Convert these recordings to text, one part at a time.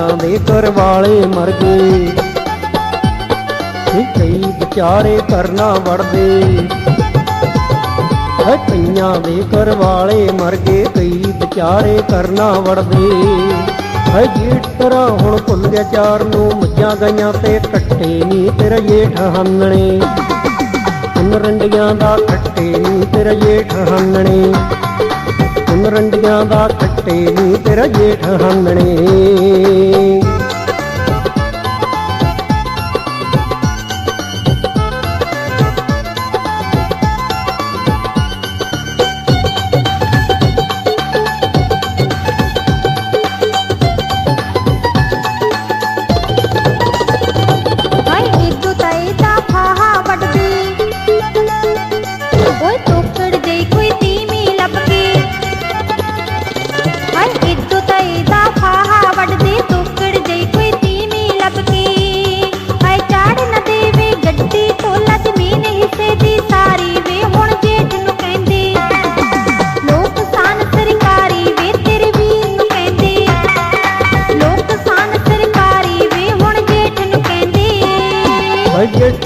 ਕਈਆਂ ਦੇ ਘਰ ਵਾਲੇ ਮਰ ਗਏ। ਤੇ ਕਈ ਵਿਚਾਰੇ ਕਰਨਾ ਵੜਦੇ। ਹੈ ਕਈਆਂ ਦੇ ਘਰ ਵਾਲੇ ਮਰ ਗਏ, ਕਈ ਵਿਚਾਰੇ ਕਰਨਾ ਵੜਦੇ। ਹੈ ਜੇਠ ਤਰ੍ਹਾਂ ਹੁਣ ਭੁੱਲ ਗਿਆ ਚਾਰ ਨੂੰ, ਮੱਝਾਂ ਗਈਆਂ ਤੇ ਕੱਟੇ ਨੀ ਤੇਰਾ ਜੇਠ ਹੰਨਣੇ। ਉਨ ਰੰਡੀਆਂ ਦਾ ਕੱਟੇ ਨੀ ਤੇਰਾ ਜੇਠ ਹੰਨਣੇ। ਉਨ ਰੰਡੀਆਂ ਦਾ ਕੱਟੇ ਨਹੀਂ ਤੇਰਾ ਜੇਠ ਹੰਨਣੇ।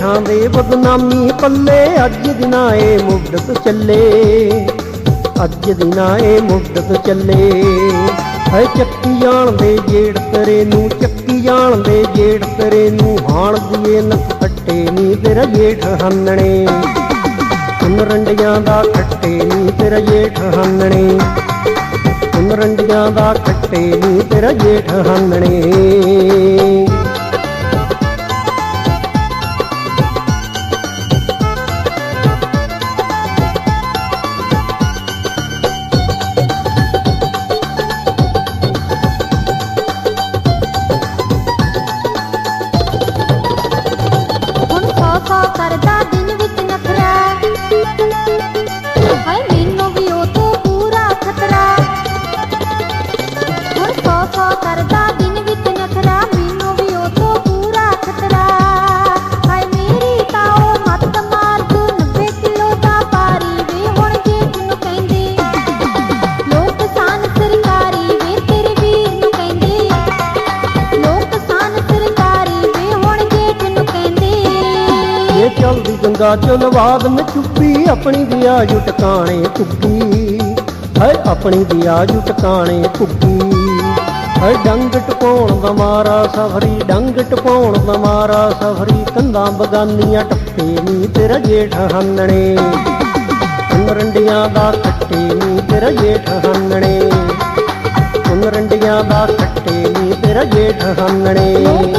ਓਏ ਦੇ ਬਦਨਾਮੀ ਪੱਲੇ ਅੱਜ ਦਿਨਾਂ ਏ ਮੁੱਢਤ ਚੱਲੇ। ਅੱਜ ਦਿਨਾਂ ਏ ਮੁੱਢਤ ਚੱਲੇ। ਹਾਏ ਚੱਕੀ ਜਾਣਦੇ ਜੇੜ ਤਰੇ ਨੂੰ, ਚੱਕੀ ਜਾਣਦੇ ਜੇੜ ਤਰੇ ਨੂੰ, ਹਾਣ ਦੀਏ ਨੱਕ ਕੱਟੇ ਨੀ ਤੇਰਾ ਜੇਠ ਹੰਨਣੇ। ਰੰਡੀਆਂ ਦਾ ਖੱਟੇ ਨੀ ਤੇਰਾ ਜੇਠ ਹੰਨਣੇ। ਰੰਡੀਆਂ ਦਾ ਖੱਟੇ ਨੀ ਤੇਰਾ ਜੇਠ ਹੰਨਣੇ। ਚੱਲਦੀ ਗੰਗਾ ਚਲਵਾਦ ਮੈਂ ਚੁੱਪੀ, ਆਪਣੀ ਦਿਆ ਜੁ ਟਿਕਾਣੇ ਕੁੱਗੀ ਹਾਏ, ਆਪਣੀ ਦੀ ਆਜੂ ਟਿਕਾਣੇ ਕੁੱਗੀ ਹਾਏ, ਡੰਗ ਟਪਾਉਣ ਦਾ ਮਾਰਾ ਸਫਰੀ, ਡੰਗ ਟਪਾਉਣ ਦਾ ਮਾਰਾ ਸਫਰੀ। ਕੰਧਾਂ ਬਗਾਨੀਆਂ ਟੱਪੇ ਨੀ ਤੇਰਾ ਜੇਠ ਹੰਨਣੇ। ਉਨ ਰੰਡੀਆਂ ਦਾ ਖੱਟੇ ਨੀ ਤੇਰਾ ਜੇਠ ਹੰਨਣੇ। ਉਨ ਰੰਡੀਆਂ ਦਾ ਖੱਟੇ ਨੀ ਤੇਰਾ ਜੇਠ ਹੰਨਣੇ।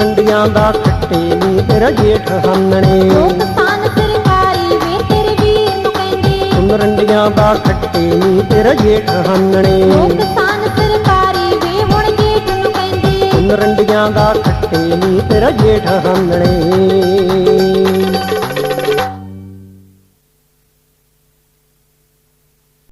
ਰੰਡੀਆਂ ਦਾ ਖੱਟੇ ਨੀ ਤੇਰਾ ਜੇਠ ਹੰਨਣੇ। ਲੋਕ ਸਾਨ ਸਰਕਾਰੀ ਵੇ ਤੇਰੇ ਵੀਰ ਨੂੰ ਕਹਿੰਦੇ। ਉਨ ਰੰਡੀਆਂ ਦਾ ਖੱਟੇ ਨੀ ਤੇਰਾ ਜੇਠ ਹੰਨਣੇ। ਲੋਕ ਸਾਨ ਸਰਕਾਰੀ ਵੇ ਹੁਣ ਜੇਠ ਨੂੰ ਕਹਿੰਦੇ। ਉਨ ਰੰਡੀਆਂ ਦਾ ਖੱਟੇ ਨੀ ਤੇਰਾ ਜੇਠ ਹੰਨਣੇ।